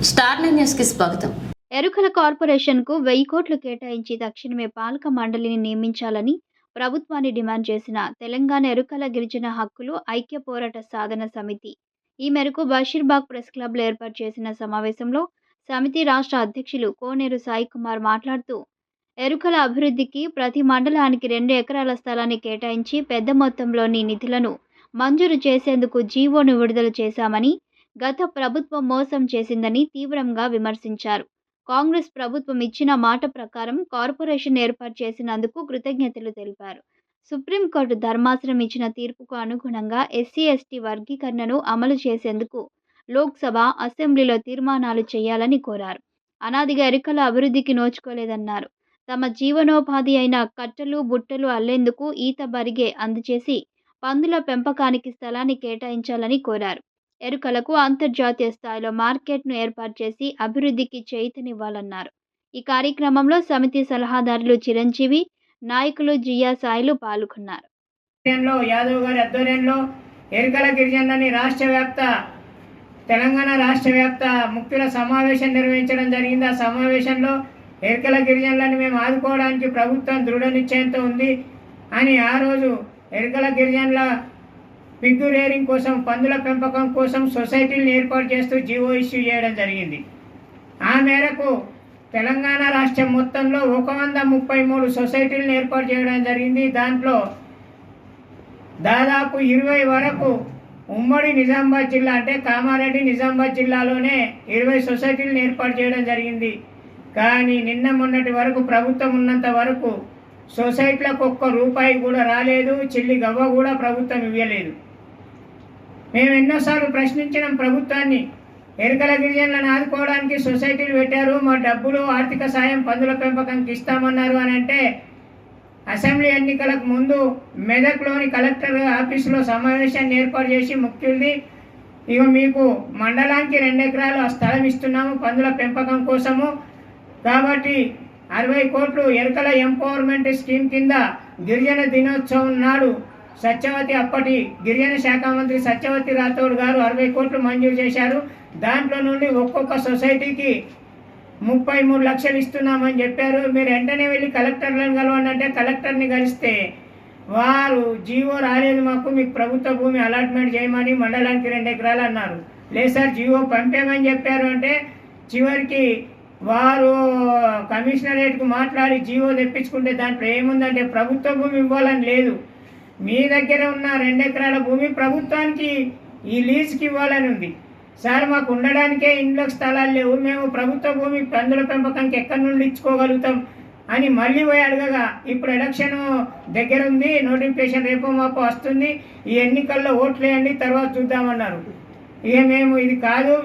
Star స్వాగతం. ఎరుకల కార్పొరేషన్కు వెయ్యి కోట్లు కేటాయించి తక్షణమే పాలక మండలిని నియమించాలని ప్రభుత్వాన్ని డిమాండ్ చేసిన తెలంగాణ ఎరుకల గిరిజన హక్కులు ఐక్య పోరాట సాధన సమితి. ఈ మేరకు బషీర్బాగ్ ప్రెస్ క్లబ్లో ఏర్పాటు చేసిన సమావేశంలో సమితి రాష్ట్ర అధ్యక్షులు కోనేరు సాయి కుమార్ మాట్లాడుతూ ఎరుకల అభివృద్ధికి ప్రతి మండలానికి రెండు ఎకరాల స్థలాన్ని కేటాయించి పెద్ద మొత్తంలోని నిధులను మంజూరు చేసేందుకు జీవోను విడుదల చేశామని గత ప్రభుత్వం మోసం చేసిందని తీవ్రంగా విమర్శించారు. కాంగ్రెస్ ప్రభుత్వం ఇచ్చిన మాట ప్రకారం కార్పొరేషన్ ఏర్పాటు చేసినందుకు కృతజ్ఞతలు తెలిపారు. సుప్రీంకోర్టు ధర్మాసనం ఇచ్చిన తీర్పుకు అనుగుణంగా ఎస్సీ ఎస్టీ వర్గీకరణను అమలు చేసేందుకు లోక్సభ అసెంబ్లీలో తీర్మానాలు చేయాలని కోరారు. అనాదిగా ఎరుకల అభివృద్ధికి నోచుకోలేదన్నారు. తమ జీవనోపాధి అయిన కట్టెలు బుట్టలు అల్లేందుకు ఈత బరిగే అందచేసి పందుల పెంపకానికి స్థలాన్ని కేటాయించాలని కోరారు. ఎరుకలకు అంతర్జాతీయ స్థాయిలో మార్కెట్ను ఏర్పాటు చేసి అభివృద్ధికి చేతనివ్వాలన్నారు ఈ కార్యక్రమంలో సమితి సలహాదారులు చిరంజీవి నాయకులు జియా సాయిలు పాల్గొన్నారు. యాదవ్ గారి ఆధ్వర్యంలో ఎరుకల గిరిజనులని రాష్ట్ర వ్యాప్త తెలంగాణ రాష్ట్ర వ్యాప్త ముక్తుల సమావేశం నిర్వహించడం జరిగింది. ఆ సమావేశంలో ఎరుకల గిరిజనులను మేము ఆదుకోవడానికి ప్రభుత్వం దృఢ నిశ్చయంతో ఉంది అని ఆ రోజు ఎరుకల గిరిజనుల పిగ్గు రేరింగ్ కోసం పందుల పెంపకం కోసం సొసైటీలను ఏర్పాటు చేస్తూ జీవో ఇష్యూ చేయడం జరిగింది. ఆ మేరకు తెలంగాణ రాష్ట్రం మొత్తంలో ఒక వంద ముప్పై మూడు సొసైటీలను ఏర్పాటు చేయడం జరిగింది. దాంట్లో దాదాపు ఇరవై వరకు ఉమ్మడి నిజామాబాద్ జిల్లా అంటే కామారెడ్డి నిజామాబాద్ జిల్లాలోనే ఇరవై సొసైటీలను ఏర్పాటు చేయడం జరిగింది. కానీ నిన్న మొన్నటి వరకు ప్రభుత్వం ఉన్నంత వరకు సొసైటీలకు ఒక్క రూపాయి కూడా రాలేదు. చెల్లి గవ్వ కూడా ప్రభుత్వం ఇవ్వలేదు. మేము ఎన్నోసార్లు ప్రశ్నించినాం ప్రభుత్వాన్ని. ఎరుకల గిరిజనులను ఆదుకోవడానికి సొసైటీలు పెట్టారు. మా డబ్బులు ఆర్థిక సాయం పందుల పెంపకంకి ఇస్తామన్నారు అని అంటే అసెంబ్లీ ఎన్నికలకు ముందు మెదక్లోని కలెక్టర్ ఆఫీసులో సమావేశాన్ని ఏర్పాటు చేసి ముఖ్యుల్ని ఇక మీకు మండలానికి రెండు ఎకరాలు ఆ స్థలం ఇస్తున్నాము పందుల పెంపకం కోసము. కాబట్టి అరవై కోట్లు ఎరుకల ఎంపవర్మెంట్ స్కీమ్ కింద గిరిజన దినోత్సవం నాడు సత్యవతి అప్పటి గిరిజన శాఖ మంత్రి సత్యవతి రాథోడ్ గారు అరవై కోట్లు మంజూరు చేశారు. దాంట్లో నుండి ఒక్కొక్క సొసైటీకి ముప్పై మూడు లక్షలు ఇస్తున్నామని చెప్పారు. మీరు వెంటనే వెళ్ళి కలెక్టర్లను కలవండి అంటే కలెక్టర్ని కలిస్తే వారు జీవో రాలేదు మాకు మీకు ప్రభుత్వ భూమి అలాట్మెంట్ చేయమని మండలానికి రెండు ఎకరాలు అన్నారు. లేదు సార్ జీవో పంపామని చెప్పారు అంటే చివరికి వారు కమిషనరేట్కు మాట్లాడి జీవో తెప్పించుకుంటే దాంట్లో ఏముందంటే ప్రభుత్వ భూమి ఇవ్వాలని లేదు. మీ దగ్గర ఉన్న రెండు ఎకరాల భూమి ప్రభుత్వానికి ఈ లీజుకి ఇవ్వాలని ఉంది సార్ మాకు ఉండడానికే ఇంట్లో స్థలాలు లేవు. మేము ప్రభుత్వ భూమి పందుల పెంపకానికి ఎక్కడి నుండి ఇచ్చుకోగలుగుతాం అని మళ్ళీ పోయి అడగగా ఇప్పుడు ఎలక్షన్ దగ్గర ఉంది నోటిఫికేషన్ రేపో మాపో వస్తుంది. ఈ ఎన్నికల్లో ఓట్లు వేయండి తర్వాత చూద్దామన్నారు. ఇక మేము ఇది కాదు